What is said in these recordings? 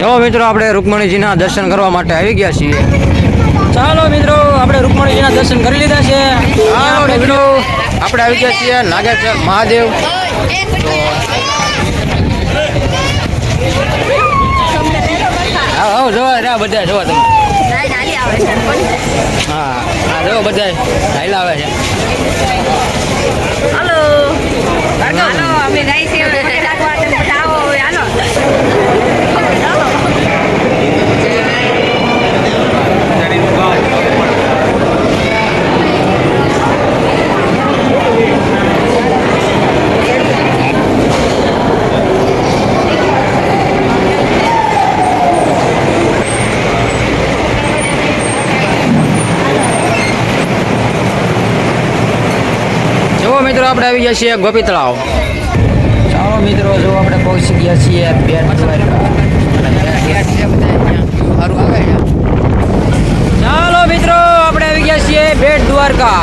જો મિત્રો આપણે રૂકમણીજીના દર્શન કરવા માટે આવી ગયા છીએ. ચાલો મિત્રો આપણે રૂકમણીજીના દર્શન કરી લીધા છે. ચાલો મિત્રો. આપણે આવી ગયા છીએ નાગેશ્વર મહાદેવ. આવો જોવા રહ્યા બધા જોવા તમે. હા હા જો બધા હાઈલા આવે છે. હલો હલો અમે જાય છે હવે મને લાગવા તમે બધા આવો હવે હાલો જો મિત્રો આપણે આવી ગયા છીએ ગોપી તળાવ ચાલો મિત્રો જો આપણે પહોંચી ગયા છીએ બેટ ચાલો મિત્રો આપણે આવી ગયા છીએ બેટ દ્વારકા.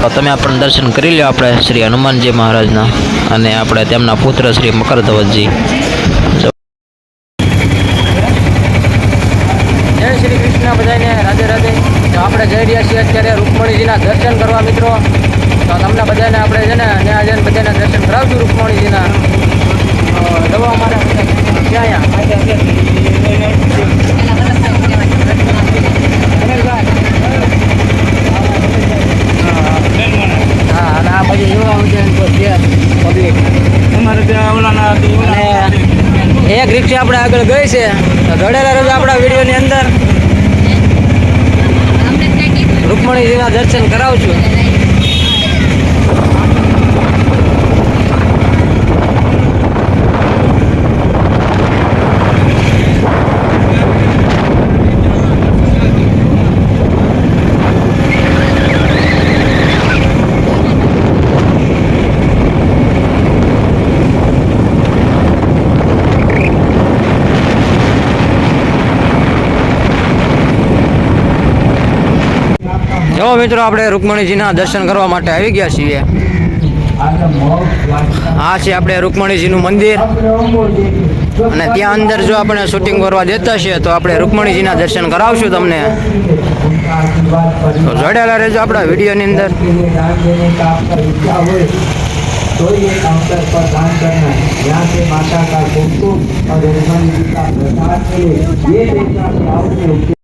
તો તમે આપણને દર્શન કરી લો આપણે શ્રી હનુમાનજી મહારાજના અને આપણે તેમના પુત્ર શ્રી મકરધ્વજજી જય શ્રી કૃષ્ણ બધાને રાધે રાધે તો આપણે જઈ રહ્યા છીએ અત્યારે રૂકમણીજીના દર્શન કરવા મિત્રો તો તમને બધાને આપણે છે ને ત્યાં જઈને બધાને દર્શન કરાવશું રૂકમણીજીના અ, દવા અમારે ક્યાં હા અને આ બાજુ જોવા પબ્લિક અને એક રિક્ષા આપણે આગળ ગઈ છે તો ઘડેલા રજા આપણા વિડીયોની અંદર રૂકમણીજીના દર્શન કરાવશું જો મિત્રો આપણે રૂકમણીજીના દર્શન કરવા માટે આવી ગયા છીએ આ છે આપણે રૂકમણીજીનું મંદિર અને ત્યાં અંદર જો આપણે શૂટિંગ કરવા દેતા છે તો આપણે રૂકમણીજીના દર્શન કરાવશું તમને તો જોડેલા રહેજો આપણા વિડીયોની અંદર तो ये काउंटर पर दान करना यहाँ से माता का कुमकुम और हनुमान जी का प्रसाद मिले ये देखना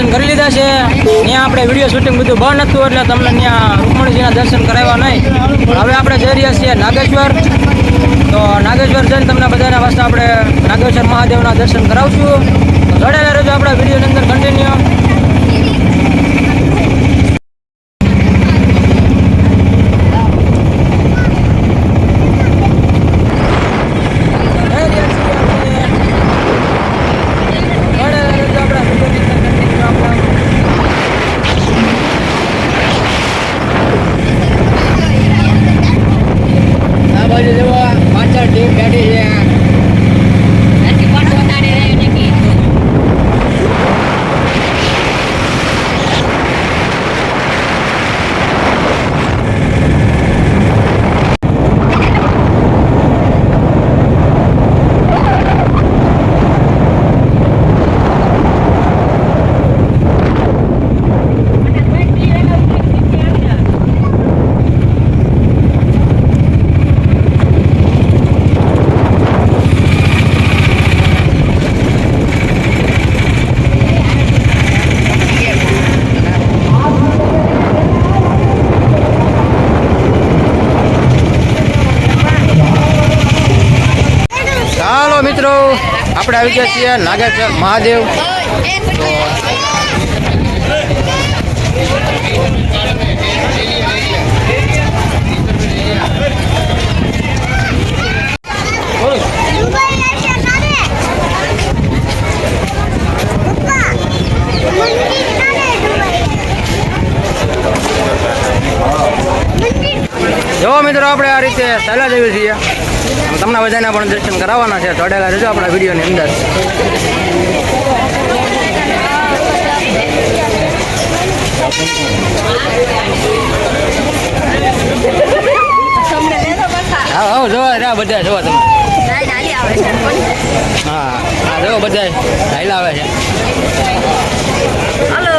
દર્શન કરી લીધા છે. ત્યાં આપણે વીડિયો શૂટિંગ બધું બંધ હતું એટલે તમને ત્યાં રૂકમણીજીના દર્શન કરાવ્યા નહીં. હવે આપણે જઈ રહ્યા છીએ નાગેશ્વર. તો નાગેશ્વર જઈને તમને બધાના વાસ્તે આપણે નાગેશ્વર મહાદેવના દર્શન કરાવશું. જોડેલા રહેજો આપણા વિડીયોની અંદર કન્ટિન્યુ આ બાજુ જુઓ પાછળ ટીમ બેઠી છે ચાલો મિત્રો, આપણે આવી ગયા છીએ નાગેશ્વર મહાદેવ. જો મિત્રો, આપણે આ રીતે ચાલ્યા જઈએ છીએ. તમને બધાના પણ દર્શન કરાવવાના છે. જોડેલા રહેજો આપણા વિડીયોની અંદર. આવો જોવા રહ્યા બધા જોવા તમે. હા હા જો બધા આવે છે. હલો.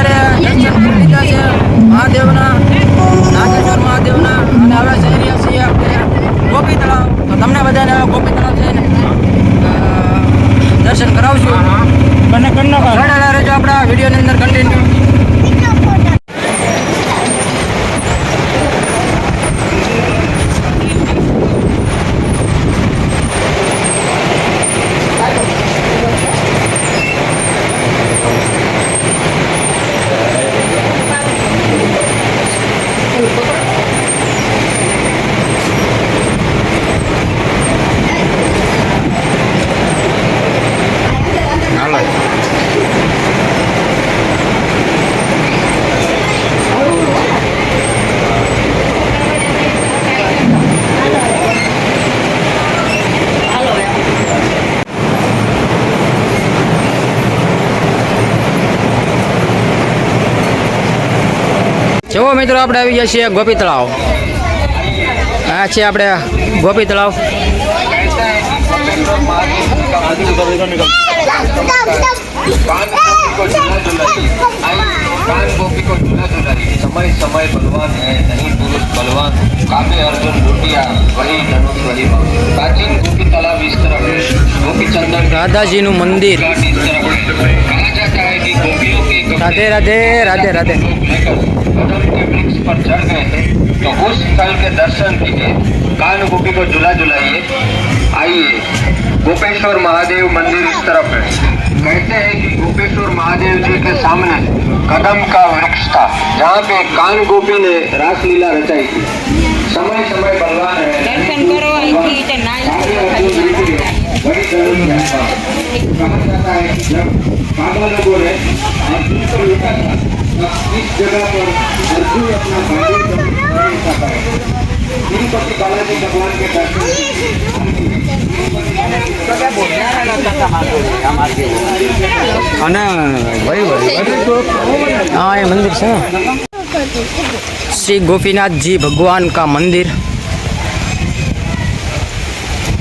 અત્યારે દર્શન કરી લીધા છે મહાદેવના નાગેશ્વર મહાદેવના અને હવે જઈ રહ્યા છીએ આપણે ગોપી તળાવ. તો તમને બધાને હવે ગોપી તળાવ જઈને દર્શન કરાવશું. જોડાયેલા રહેજો આપણા વિડીયોની અંદર કન્ટિન્યુ જુઓ મિત્રો આપણે આવી ગયા છીએ ગોપી તળાવ આ છે આપણે ગોપી તળાવ રાધાજીનું મંદિર. રાધે રાધે રાધે રાધે. लेकर उधर के वृक्ष पर चढ़ गए थे तो उस स्थल के दर्शन कीजिए कान गोपी को झुला झुलाइए। आइए गोपेश्वर महादेव मंदिर इस तरफ़ है। कहते हैं कि गोपेश्वर महादेव जी के सामने कदम का वृक्ष था जहाँ पे कान गोपी ने रासलीला रचाई थी। समय समय बलवान है। दर्शन करो कहा जाता है कि जब ने अर्जुन को लूटा था तब इस जगह पर अर्जुन अपना भाई का पाया तिरुपति बालाजी भगवान के दर्शन हाँ ये मंदिर से ना श्री गोपीनाथ जी भगवान का मंदिर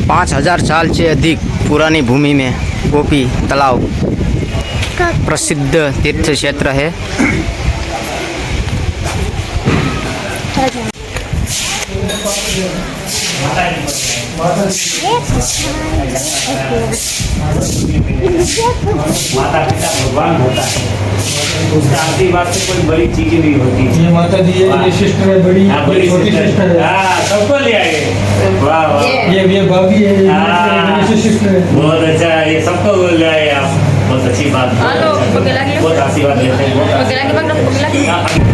पाँच हजार साल से अधिक पुरानी भूमि में गोपी तालाब प्रसिद्ध तीर्थ क्षेत्र है। माता पिता भगवान होता है उसका आशीर्वाद से कोई बड़ी चीज़ नहीं होती ये माता जी है ये सिस्टर है बड़ी हाँ, बड़ी छोटी सिस्टर है। हाँ। सबको ले आए। वाह वाह। ये ये भाभी है ये हाँ। ये सिस्टर है। बहुत अच्छा ये सबको ले आए आप। बहुत अच्छी बात बहुत हेलो, अच्छा। पगे लगी? बहुत आशीर्वाद लेते हैं बहुत પગે લાગી પગ પગે લાગી आशीर्वाद।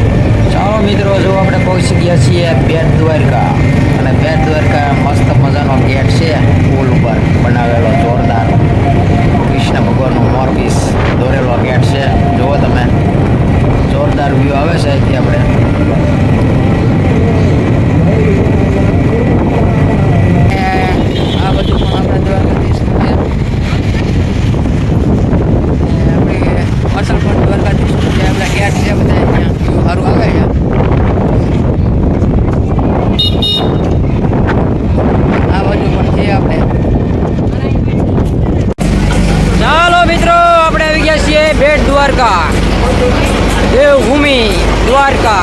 ચાલો મિત્રો જો આપણે પહોંચી ગયા છીએ બેટ દ્વારકા અને બેટ દ્વારકા મસ્ત મજાનો ગેટ છે પુલ ઉપર બનાવેલો જોરદાર કૃષ્ણ ભગવાનનો મોરપીસ દોરેલો ગેટ છે જુઓ તમે જોરદાર વ્યૂ આવે છે અહીંથી આપણે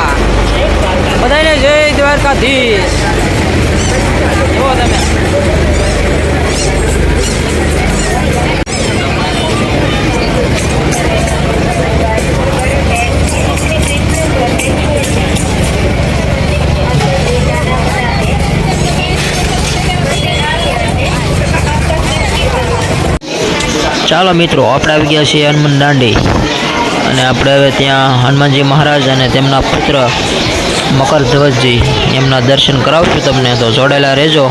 દ્વારકા બધાને જય દ્વારકાધીશ. જુઓ તમે. ચાલો મિત્રો આપણે આવી ગયા છીએ હનુમાન દાંડી. અને આપણે હવે ત્યાં હનુમાનજી મહારાજ અને તેમના પુત્ર મકર ધ્વજજી એમના દર્શન કરાવશું તમને. તો જોડેલા રહેજો.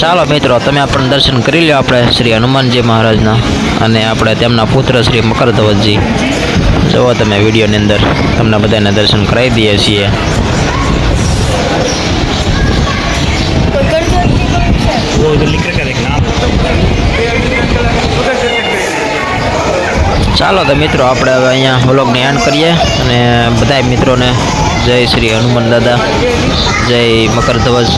ચાલો મિત્રો, તમે આપણને દર્શન કરી લો આપણે શ્રી હનુમાનજી મહારાજના અને આપણે તેમના પુત્ર શ્રી મકરધવજી. જુઓ તમે વિડીયોની અંદર, તમને બધાને દર્શન કરાવી દઈએ છીએ. ચાલો તો મિત્રો, આપણે હવે અહીંયા વ્લોગને એન્ડ કરીએ અને બધા મિત્રોને જય શ્રી હનુમાન દાદા જય મકર ધ્વજ